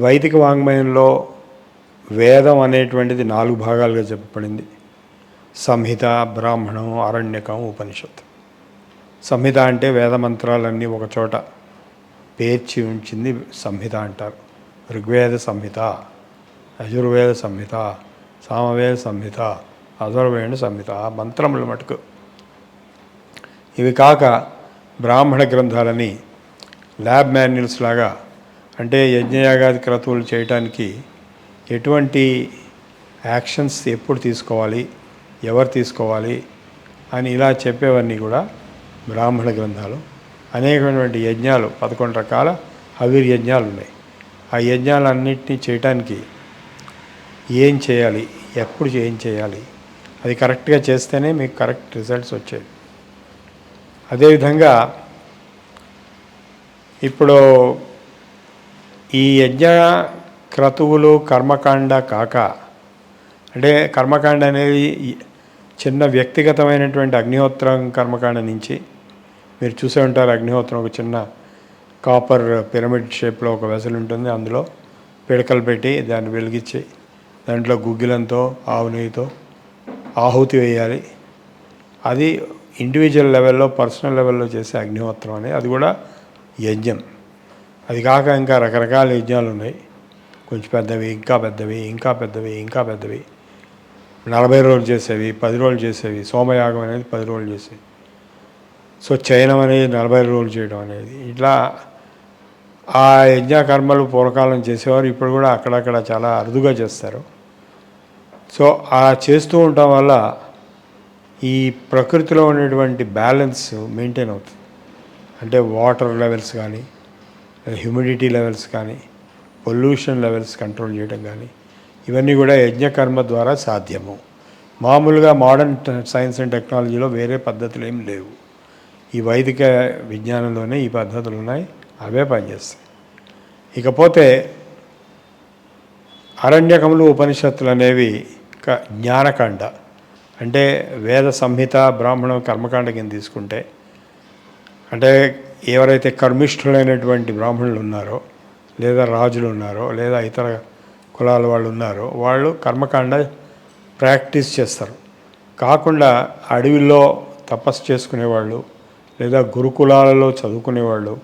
వైదిక వాంగ్మయంలో వేదం అనేటువంటిది నాలుగు భాగాలుగా చెప్పబడింది. సంహిత బ్రాహ్మణం అరణ్యకం ఉపనిషత్తు. సంహిత అంటే వేద మంత్రాలన్నీ ఒక చోట పేర్చి ఉంచింది సంహిత అంటారు. ఋగ్వేద సంహిత యజుర్వేద సంహిత సామవేద సంహిత అధర్వేణ సంహిత మంత్రముల మంత్రములు మటుకు. ఇవి కాక బ్రాహ్మణ గ్రంథాలని ల్యాబ్ మాన్యుల్స్ లాగా అంటే యజ్ఞయాగాది క్రతువులు చేయటానికి ఎటువంటి యాక్షన్స్ ఎప్పుడు తీసుకోవాలి ఎవరు తీసుకోవాలి అని ఇలా చెప్పేవన్నీ కూడా బ్రాహ్మణ గ్రంథాలు. అనేకమైనటువంటి యజ్ఞాలు పదకొండు రకాల హవిర్ యజ్ఞాలు ఉన్నాయి. ఆ యజ్ఞాలన్నింటినీ చేయటానికి ఏం చేయాలి ఎప్పుడు ఏం చేయాలి అది కరెక్ట్గా చేస్తేనే మీకు కరెక్ట్ రిజల్ట్స్ వచ్చాయి అదేవిధంగా ఇప్పుడు ఈ యజ్ఞ క్రతువులు కర్మకాండ కాక అంటే కర్మకాండ అనేది చిన్న వ్యక్తిగతమైనటువంటి అగ్నిహోత్రం కర్మకాండ నుంచి మీరు చూసే ఉంటారు అగ్నిహోత్రం ఒక చిన్న కాపర్ పిరమిడ్ షేప్లో ఒక వెసలు ఉంటుంది అందులో పిడకలు పెట్టి దాన్ని వెలిగించి దాంట్లో గుగ్గిలంతో ఆవు నెయ్యితో ఆహుతి వేయాలి. అది ఇండివిజువల్ లెవెల్లో పర్సనల్ లెవెల్లో చేసే అగ్నిహోత్రం అనేది అది కూడా యజ్ఞం. అది కాక ఇంకా రకరకాల యజ్ఞాలు ఉన్నాయి. కొంచెం పెద్దవి ఇంకా పెద్దవి ఇంకా పెద్దవి ఇంకా పెద్దవి. నలభై రోజులు చేసేవి పది రోజులు చేసేవి. సోమయాగం అనేది పది రోజులు చేసేవి. సో చయనం అనేది నలభై రోజులు చేయడం అనేది. ఇట్లా ఆ యజ్ఞ కర్మలు పూర్వకాలం చేసేవారు. ఇప్పుడు కూడా అక్కడక్కడ చాలా అరుదుగా చేస్తారు. సో అలా చేస్తూ ఉండటం వల్ల ఈ ప్రకృతిలో ఉన్నటువంటి బ్యాలెన్స్ మెయింటైన్ అవుతుంది. అంటే వాటర్ లెవెల్స్ కానీ హ్యూమిడిటీ లెవెల్స్ కానీ పొల్యూషన్ లెవెల్స్ కంట్రోల్ చేయడం కానీ ఇవన్నీ కూడా యజ్ఞకర్మ ద్వారా సాధ్యము. మామూలుగా మోడర్న్ సైన్స్ అండ్ టెక్నాలజీలో వేరే పద్ధతులు ఏం లేవు. ఈ వైదిక విజ్ఞానంలోనే ఈ పద్ధతులు ఉన్నాయి అవే పనిచేస్తాయి. ఇకపోతే అరణ్యకములు ఉపనిషత్తులు అనేవి క జ్ఞానకాండ. అంటే వేద సంహిత బ్రాహ్మణ కర్మకాండ కింద తీసుకుంటే అంటే ఎవరైతే కర్మిష్ఠులైనటువంటి బ్రాహ్మణులు ఉన్నారో లేదా రాజులు ఉన్నారో లేదా ఇతర కులాల వాళ్ళు ఉన్నారో వాళ్ళు కర్మకాండ ప్రాక్టీస్ చేస్తారు. కాకుండా అడవిలో తపస్సు చేసుకునేవాళ్ళు లేదా గురుకులాలలో చదువుకునేవాళ్ళు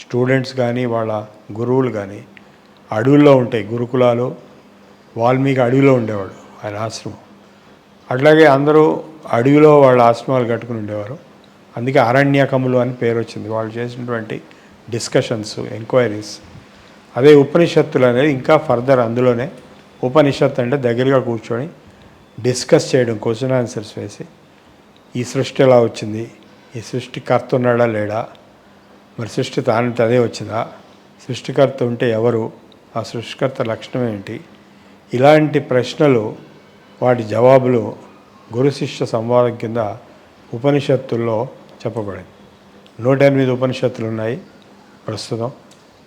స్టూడెంట్స్ కానీ వాళ్ళ గురువులు కానీ అడవుల్లో ఉంటాయి. గురుకులాలు వాల్మీకి అడవిలో ఉండేవాడు ఆయన ఆశ్రమం. అట్లాగే అందరూ అడవిలో వాళ్ళ ఆశ్రమాలు కట్టుకుని ఉండేవారు. అందుకే అరణ్యకములు అని పేరు వచ్చింది. వాళ్ళు చేసినటువంటి డిస్కషన్స్ ఎంక్వైరీస్ అదే ఉపనిషత్తులు అనేది ఇంకా ఫర్దర్ అందులోనే ఉపనిషత్తు అంటే దగ్గరగా కూర్చొని డిస్కస్ చేయడం క్వశ్చన్ ఆన్సర్స్ వేసి ఈ సృష్టి ఎలా వచ్చింది? ఈ సృష్టికర్త ఉన్నాడా లేడా? మరి సృష్టి తానంత అదే వచ్చిందా? సృష్టికర్త ఉంటే ఎవరు? ఆ సృష్టికర్త లక్షణం ఏంటి? ఇలాంటి ప్రశ్నలు వాటి జవాబులు గురు శిష్య సంవాదం కింద ఉపనిషత్తుల్లో చెప్పబడింది. నూట ఎనిమిది ఉపనిషత్తులు ఉన్నాయి ప్రస్తుతం.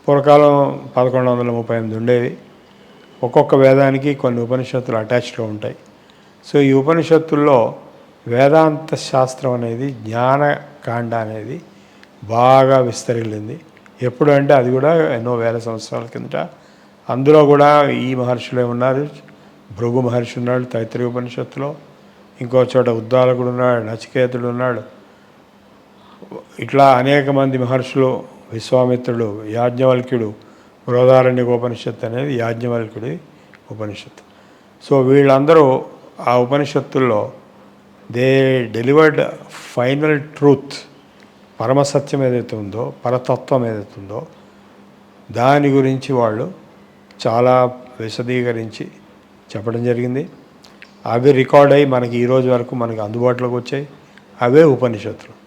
పూర్వకాలం పదకొండు వందల ముప్పై ఎనిమిది ఉండేవి. ఒక్కొక్క వేదానికి కొన్ని ఉపనిషత్తులు అటాచ్డ్గా ఉంటాయి. సో ఈ ఉపనిషత్తుల్లో వేదాంత శాస్త్రం అనేది జ్ఞానకాండ అనేది బాగా విస్తరిల్లింది. ఎప్పుడు అంటే అది కూడా ఎన్నో వేల సంవత్సరాల కిందట. అందులో కూడా ఈ మహర్షులే ఉన్నారు. భృగు మహర్షి ఉన్నాడు తైత్రి ఉపనిషత్తులో. ఇంకో చోట ఉద్దాలకుడు ఉన్నాడు నచికేతుడు ఉన్నాడు. ఇట్లా అనేక మంది మహర్షులు విశ్వామిత్రుడు యాజ్ఞవల్క్యుడు బృహదారణ్య ఉపనిషత్తు అనేది యాజ్ఞవల్క్యుడి ఉపనిషత్తు. సో వీళ్ళందరూ ఆ ఉపనిషత్తుల్లో దే డెలివర్డ్ ఫైనల్ ట్రూత్ పరమసత్యం ఏదైతే ఉందో పరతత్వం ఏదైతే ఉందో దాని గురించి వాళ్ళు చాలా విశదీకరించి చెప్పడం జరిగింది. అవి రికార్డ్ అయ్యి మనకి ఈరోజు వరకు మనకి అందుబాటులోకి వచ్చాయి. అవే ఉపనిషత్తులు.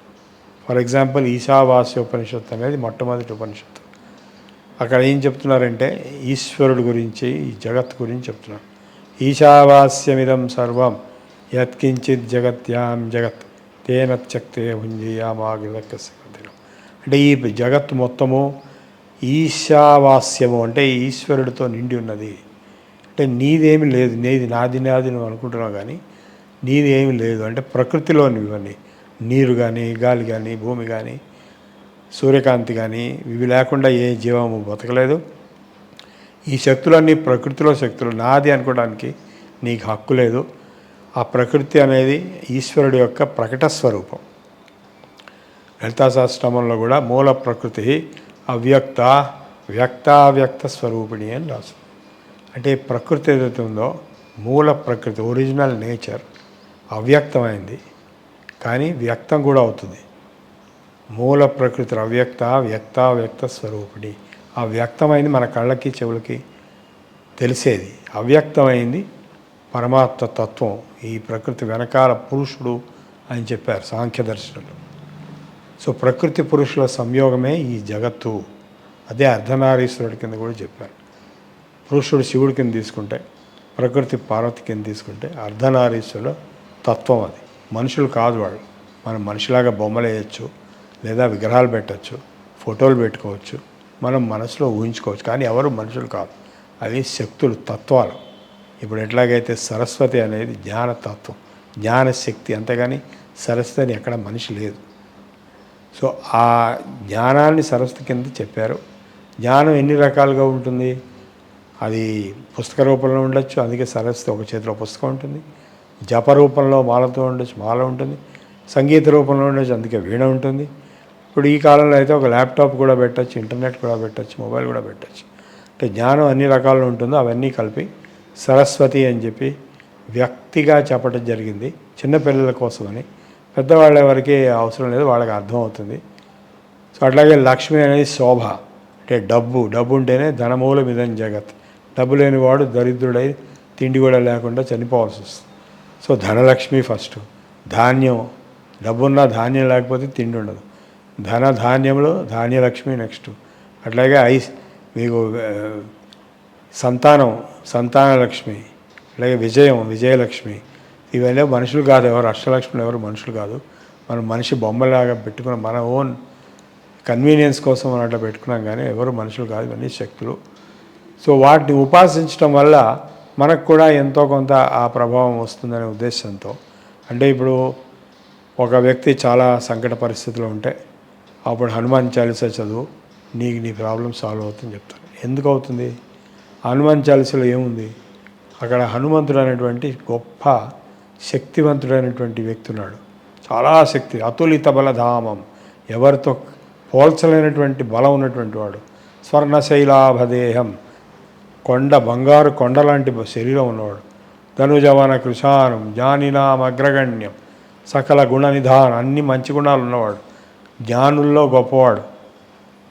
ఫర్ ఎగ్జాంపుల్ ఈశావాస్య ఉపనిషత్తు అనేది మొట్టమొదటి ఉపనిషత్తు. అక్కడ ఏం చెప్తున్నారంటే ఈశ్వరుడు గురించి ఈ జగత్ గురించి చెప్తున్నారు. ఈశావాస్యమిదం సర్వం యత్కించిత్ జగత్యాం జగత్ తేనచ్చక్తే చక్తే అంటే ఈ జగత్ మొత్తము ఈశావాస్యము అంటే ఈశ్వరుడితో నిండి ఉన్నది. అంటే నీదేమి లేదు నీది నాది నాది నువ్వు అనుకుంటున్నావు కానీ నీదేమి లేదు. అంటే ప్రకృతిలోని ఇవన్నీ. నీరు కానీ గాలి కానీ భూమి కానీ సూర్యకాంతి కానీ ఇవి లేకుండా ఏ జీవము బతకలేదు. ఈ శక్తులన్నీ ప్రకృతిలో శక్తులు. నాది అనుకోవడానికి నీకు హక్కు లేదు. ఆ ప్రకృతి అనేది ఈశ్వరుడు యొక్క ప్రకట స్వరూపం. లలితాశాస్త్రమంలో కూడా మూల ప్రకృతి అవ్యక్త వ్యక్తావ్యక్త స్వరూపిణి అని రాసు అంటే ప్రకృతి ఏదైతే ఉందో మూల ప్రకృతి ఒరిజినల్ నేచర్ అవ్యక్తమైంది. కానీ వ్యక్తం కూడా అవుతుంది. మూల ప్రకృతి అవ్యక్త వ్యక్త వ్యక్త స్వరూపిణి. ఆ వ్యక్తమైంది మన కళ్ళకి చెవులకి తెలిసేది. అవ్యక్తమైంది పరమాత్మ తత్వం. ఈ ప్రకృతి వెనకాల పురుషుడు అని చెప్పారు సాంఖ్య సో ప్రకృతి పురుషుల సంయోగమే ఈ జగత్తు. అదే అర్ధనారీశ్వరుడి కింద కూడా చెప్పారు. పురుషుడు శివుడి కింద తీసుకుంటే ప్రకృతి పార్వతి కింద తీసుకుంటే అర్ధనారీశ్వరుడు తత్వం అది. మనుషులు కాదు వాళ్ళు. మనం మనిషిలాగా బొమ్మలు వేయచ్చు లేదా విగ్రహాలు పెట్టచ్చు ఫోటోలు పెట్టుకోవచ్చు. మనం మనసులో ఊహించుకోవచ్చు. కానీ ఎవరు మనుషులు కాదు. అవి శక్తులు తత్వాలు. ఇప్పుడు ఎట్లాగైతే సరస్వతి అనేది జ్ఞాన తత్వం జ్ఞానశక్తి అంతేగాని సరస్వతి అని ఎక్కడ మనిషి లేదు. సో ఆ జ్ఞానాన్ని సరస్వతి కింద చెప్పారు. జ్ఞానం ఎన్ని రకాలుగా ఉంటుంది? అది పుస్తక రూపంలో ఉండొచ్చు అందుకే సరస్వతి ఒక చేతిలో పుస్తకం ఉంటుంది. జప రూపంలో మాలతో ఉండొచ్చు మాల ఉంటుంది. సంగీత రూపంలో ఉండొచ్చు అందుకే వీణ ఉంటుంది. ఇప్పుడు ఈ కాలంలో అయితే ఒక ల్యాప్టాప్ కూడా పెట్టచ్చు ఇంటర్నెట్ కూడా పెట్టచ్చు మొబైల్ కూడా పెట్టచ్చు. అంటే జ్ఞానం అన్ని రకాల్లో ఉంటుందో అవన్నీ కలిపి సరస్వతి అని చెప్పి వ్యక్తిగా చెప్పడం జరిగింది. చిన్నపిల్లల కోసమని. పెద్దవాళ్ళ ఎవరికి అవసరం లేదు వాళ్ళకి అర్థమవుతుంది సో అట్లాగే లక్ష్మి అనేది శోభ. అంటే డబ్బు డబ్బు ఉంటేనే ధనమూలం ఇదని జగత్. డబ్బు లేనివాడు దరిద్రుడై తిండి కూడా లేకుండా చనిపోవాల్సి వస్తుంది. So Dhanalakshmi first. ధాన్యం డబ్బున్న ధాన్యం లేకపోతే తిండి ఉండదు. ధన ధాన్యంలో ధాన్యలక్ష్మి నెక్స్ట్. అట్లాగే ఐస్ మీకు సంతానం సంతానలక్ష్మి అలాగే విజయం విజయలక్ష్మి. ఇవన్నీ మనుషులు కాదు ఎవరు అష్టలక్ష్ములు ఎవరు మనుషులు కాదు. మనం మనిషి బొమ్మలాగా పెట్టుకున్న మన ఓన్ కన్వీనియన్స్ కోసం మనం అట్లా పెట్టుకున్నాం కానీ ఎవరు మనుషులు కాదు ఇవన్నీ శక్తులు. సో వాటిని ఉపాసించడం వల్ల మనకు కూడా ఎంతో కొంత ఆ ప్రభావం వస్తుందనే ఉద్దేశంతో. అంటే ఇప్పుడు ఒక వ్యక్తి చాలా సంకట పరిస్థితిలో ఉంటే అప్పుడు హనుమాన్ చాలీసా చదువు నీకు నీ ప్రాబ్లం సాల్వ్ అవుతుందని చెప్తారు ఎందుకు అవుతుంది? హనుమాన్ చాలీసాలో ఏముంది? అక్కడ హనుమంతుడు అనేటువంటి గొప్ప శక్తివంతుడైనటువంటి వ్యక్తి ఉన్నాడు చాలా శక్తి అతులిత బలధామం ఎవరితో పోల్చలేనటువంటి బలం ఉన్నటువంటి వాడు. స్వర్ణశైలాభదేహం కొండ బంగారు కొండ లాంటి శరీరం ఉన్నవాడు. ధనుజవన కృషానం జ్ఞానినాం అగ్రగణ్యం సకల గుణ నిధానం అన్ని మంచి గుణాలు ఉన్నవాడు. జ్ఞానుల్లో గొప్పవాడు.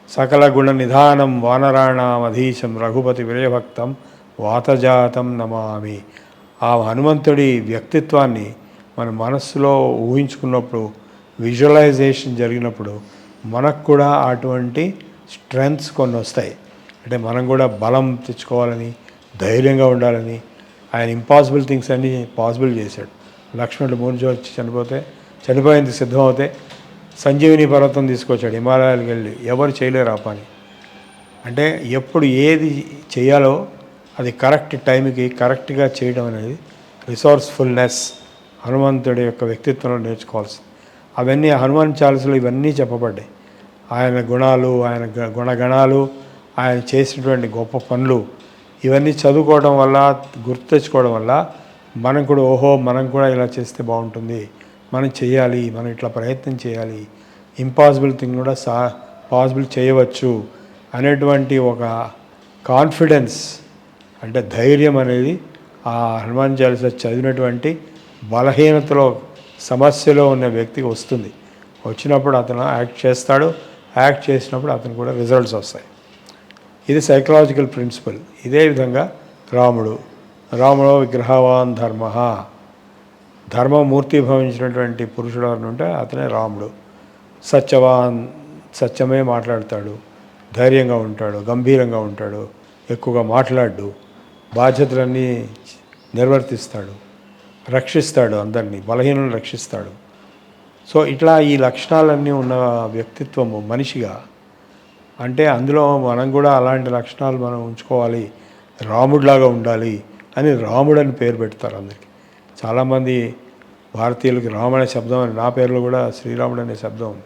సకల గుణ నిధానం వానరాణామధీశం రఘుపతి విజయభక్తం వాతజాతం నమామి. ఆ హనుమంతుడి వ్యక్తిత్వాన్ని మన మనస్సులో ఊహించుకున్నప్పుడు విజువలైజేషన్ జరిగినప్పుడు మనకు కూడా అటువంటి స్ట్రెంగ్స్ కొన్ని వస్తాయి. అంటే మనం కూడా బలం తెచ్చుకోవాలని ధైర్యంగా ఉండాలని ఆయన ఇంపాసిబుల్ థింగ్స్ అన్నీ పాసిబుల్ చేశాడు. లక్ష్మణుడు మూర్జ వచ్చి చనిపోతే చనిపోయేందుకు సిద్ధమవుతే సంజీవిని పర్వతం తీసుకొచ్చాడు హిమాలయాలకు వెళ్ళి. ఎవరు చేయలేరు ఆ పని. అంటే ఎప్పుడు ఏది చేయాలో అది కరెక్ట్ టైంకి కరెక్ట్గా చేయడం అనేది రిసోర్స్ఫుల్నెస్ హనుమంతుడి యొక్క వ్యక్తిత్వంలో నేర్చుకోవాల్సింది. అవన్నీ హనుమాన్ చాలీసులో ఇవన్నీ చెప్పబడ్డాయి. ఆయన గుణాలు ఆయన గ- గుణగణాలు ఆయన చేసినటువంటి గొప్ప పనులు ఇవన్నీ చదువుకోవడం వల్ల గుర్తు తెచ్చుకోవడం వల్ల మనం కూడా ఓహో మనం కూడా ఇలా చేస్తే బాగుంటుంది. మనం చేయాలి మనం ఇట్లా ప్రయత్నం చేయాలి. ఇంపాసిబుల్ థింగ్ కూడా సా పాసిబుల్ చేయవచ్చు అనేటువంటి ఒక కాన్ఫిడెన్స్ అంటే ధైర్యం అనేది ఆ హనుమాన్ చాలీస చదివినటువంటి బలహీనతలో సమస్యలో ఉన్న వ్యక్తికి వస్తుంది. వచ్చినప్పుడు అతను యాక్ట్ చేస్తాడు యాక్ట్ చేసినప్పుడు అతను కూడా రిజల్ట్స్ వస్తాయి. ఇది సైకలాజికల్ ప్రిన్సిపల్ ఇదే విధంగా రాముడు. రాముడు విగ్రహవాన్ ధర్మ. ధర్మమూర్తి భవించినటువంటి పురుషుడు అనుంటే ఉంటే అతనే రాముడు. సత్యవాన్ సత్యమే మాట్లాడతాడు. ధైర్యంగా ఉంటాడు గంభీరంగా ఉంటాడు ఎక్కువగా మాట్లాడు బాధ్యతలన్నీ నిర్వర్తిస్తాడు రక్షిస్తాడు అందరినీ బలహీనలను రక్షిస్తాడు. సో ఇట్లా ఈ లక్షణాలన్నీ ఉన్న వ్యక్తిత్వము మనిషిగా అంటే అందులో మనం కూడా అలాంటి లక్షణాలు మనం ఉంచుకోవాలి. రాముడిలాగా ఉండాలి అని రాముడు అని పేరు పెడతారు అందరికీ. చాలామంది భారతీయులకి రాము అనే శబ్దం అని నా పేరులో కూడా శ్రీరాముడు అనే శబ్దం ఉంది.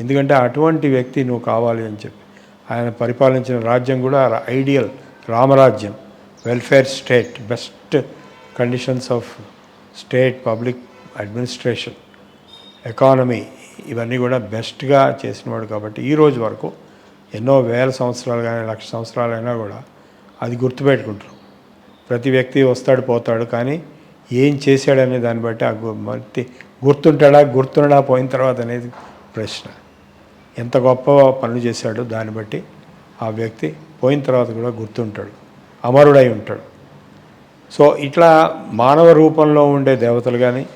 ఎందుకంటే అటువంటి వ్యక్తి నువ్వు కావాలి అని చెప్పి. ఆయన పరిపాలించిన రాజ్యం కూడా ideal Ramarajyam. Welfare state best conditions of state public administration economy ఇవన్నీ కూడా బెస్ట్గా చేసినవాడు కాబట్టి ఈ రోజు వరకు ఎన్నో వేల సంవత్సరాలు కానీ లక్ష సంవత్సరాలైనా కూడా అది గుర్తుపెట్టుకుంటారు. ప్రతి వ్యక్తి వస్తాడు పోతాడు కానీ ఏం చేశాడనే దాన్ని బట్టి ఆ గు- మట్టి గుర్తుంటాడా గుర్తుండడా పోయిన తర్వాత అనేది ప్రశ్న. ఎంత గొప్ప పనులు చేశాడో దాన్ని బట్టి ఆ వ్యక్తి పోయిన తర్వాత కూడా గుర్తుంటాడు అమరుడై ఉంటాడు. సో ఇట్లా మానవ రూపంలో ఉండే దేవతలు కానీ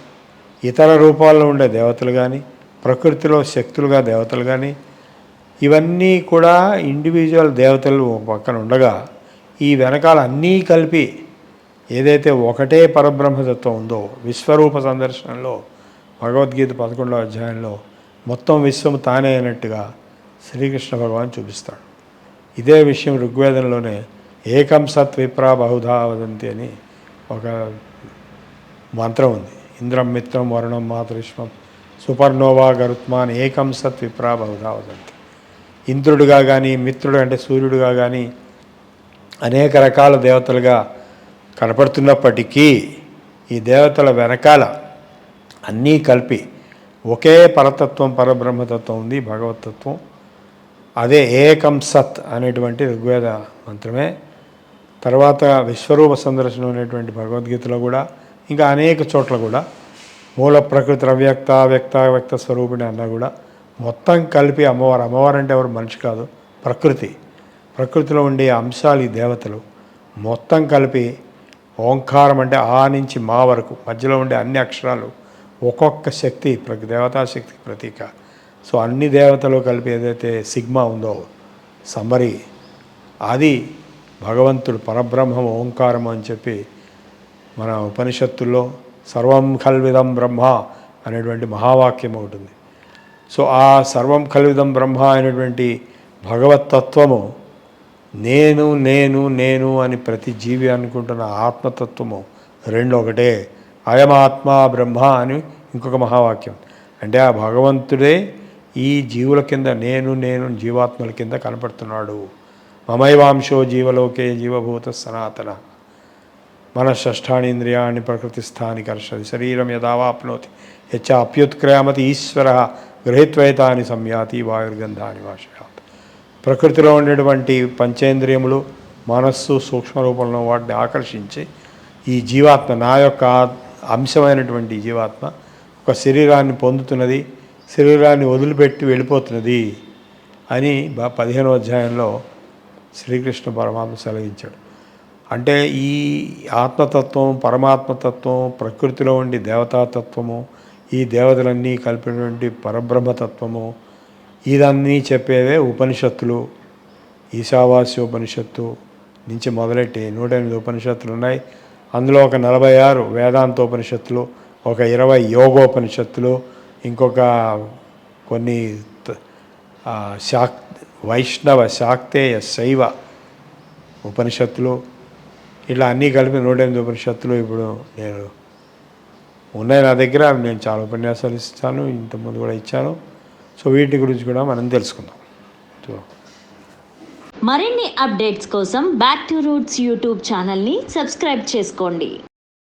ఇతర రూపాల్లో ఉండే దేవతలు కానీ ప్రకృతిలో శక్తులుగా దేవతలు కానీ ఇవన్నీ కూడా ఇండివిజువల్ దేవతలు పక్కన ఉండగా ఈ వెనకాల అన్నీ కలిపి ఏదైతే ఒకటే పరబ్రహ్మతత్వం ఉందో విశ్వరూప సందర్శనంలో భగవద్గీత పదకొండవ అధ్యాయంలో మొత్తం విశ్వం తానే అయినట్టుగా శ్రీకృష్ణ భగవాన్ చూపిస్తాడు. ఇదే విషయం ఋగ్వేదంలోనే ఏకం సత్ విప్రా బహుధా వదంతి అని ఒక మంత్రం ఉంది. ఇంద్రం మిత్రం వరుణం మాతృష్మం సుపర్నోవా గరుత్మాన్ ఏకం సత్ విప్రా బహుధా వదంతి. ఇంద్రుడుగా కానీ మిత్రుడు అంటే సూర్యుడుగా కానీ అనేక రకాల దేవతలుగా కనపడుతున్నప్పటికీ ఈ దేవతల వెనకాల అన్నీ కలిపి ఒకే పరతత్వం పరబ్రహ్మతత్వం ఉంది భగవతత్వం. అదే ఏకం సత్ అనేటువంటి ఋగ్వేద మంత్రమే. తర్వాత విశ్వరూప సందర్శనం అనేటువంటి భగవద్గీతలో కూడా ఇంకా అనేక చోట్ల కూడా మూల ప్రకృతి అవ్యక్త వ్యక్త వ్యక్త స్వరూపిణి అన్నా కూడా మొత్తం కలిపి అమ్మవారు. అమ్మవారు అంటే ఎవరు? మనిషి కాదు. ప్రకృతి. ప్రకృతిలో ఉండే అంశాలు ఈ దేవతలు మొత్తం కలిపి ఓంకారం అంటే ఆ నుంచి మా వరకు మధ్యలో ఉండే అన్ని అక్షరాలు ఒక్కొక్క శక్తి ప్ర- దేవతా శక్తికి ప్రతీక. సో అన్ని దేవతలు కలిపి ఏదైతే సిగ్మా ఉందో సమ్మరి అది భగవంతుడు పరబ్రహ్మం ఓంకారం అని చెప్పి మన ఉపనిషత్తుల్లో సర్వం కల్విదం బ్రహ్మ అనేటువంటి మహావాక్యం ఒకటి ఉంది. సో ఆ సర్వం కలివిదం బ్రహ్మ అయినటువంటి భగవతత్వము నేను నేను నేను అని ప్రతి జీవి అనుకుంటున్న ఆత్మతత్వము రెండు ఒకటే అయమాత్మ బ్రహ్మ అని ఇంకొక మహావాక్యం. అంటే ఆ భగవంతుడే ఈ జీవుల కింద నేను నేను జీవాత్మల కింద కనపడుతున్నాడు. మమైవాంశో జీవలోకే జీవభూత సనాతన. మన షష్ఠానీంద్రియాన్ని ప్రకృతి కర్షది శరీరం యదావాప్నోతి. యచ్చ అప్యుత్క్రయామతి ఈశ్వర. గృహీత్వైతాని సంయాతి వాయుర్గంధాని వాషయాత్. ప్రకృతిలో ఉండేటువంటి పంచేంద్రియములు మనస్సు సూక్ష్మ రూపంలో వాటిని ఆకర్షించి ఈ జీవాత్మ నా యొక్క అంశమైనటువంటి జీవాత్మ ఒక శరీరాన్ని పొందుతున్నది శరీరాన్ని వదిలిపెట్టి వెళ్ళిపోతున్నది అని బ- పదిహేనో అధ్యాయంలో శ్రీకృష్ణ పరమాత్మ సెలవించాడు. అంటే ఈ ఆత్మతత్వం పరమాత్మతత్వం ప్రకృతిలో ఉండి దేవతాతత్వము ఈ దేవతలన్నీ కలిపినటువంటి పరబ్రహ్మతత్వము. ఇదన్నీ చెప్పేవే ఉపనిషత్తులు. ఈశావాస్యోపనిషత్తు నుంచి మొదలెట్టి నూట ఎనిమిది ఉపనిషత్తులు ఉన్నాయి. అందులో ఒక నలభై ఆరు వేదాంతోపనిషత్తులు ఒక ఇరవై యోగోపనిషత్తులు ఇంకొక కొన్ని త- శాక్ వైష్ణవ శాక్తేయ శైవ ఉపనిషత్తులు. ఇలా అన్నీ కలిపి నూట ఎనిమిది ఉపనిషత్తులు ఇప్పుడు నేను ఉన్నాయి నా దగ్గర నేను చాలా ఉపన్యాసాలు ఇస్తాను ఇంతకుముందు కూడా ఇచ్చాను. సో వీటి గురించి కూడా మనం తెలుసుకుందాం. సో మరిన్ని అప్డేట్స్ కోసం బ్యాక్ టు రూట్స్ యూట్యూబ్ ఛానల్ని సబ్స్క్రైబ్ చేసుకోండి.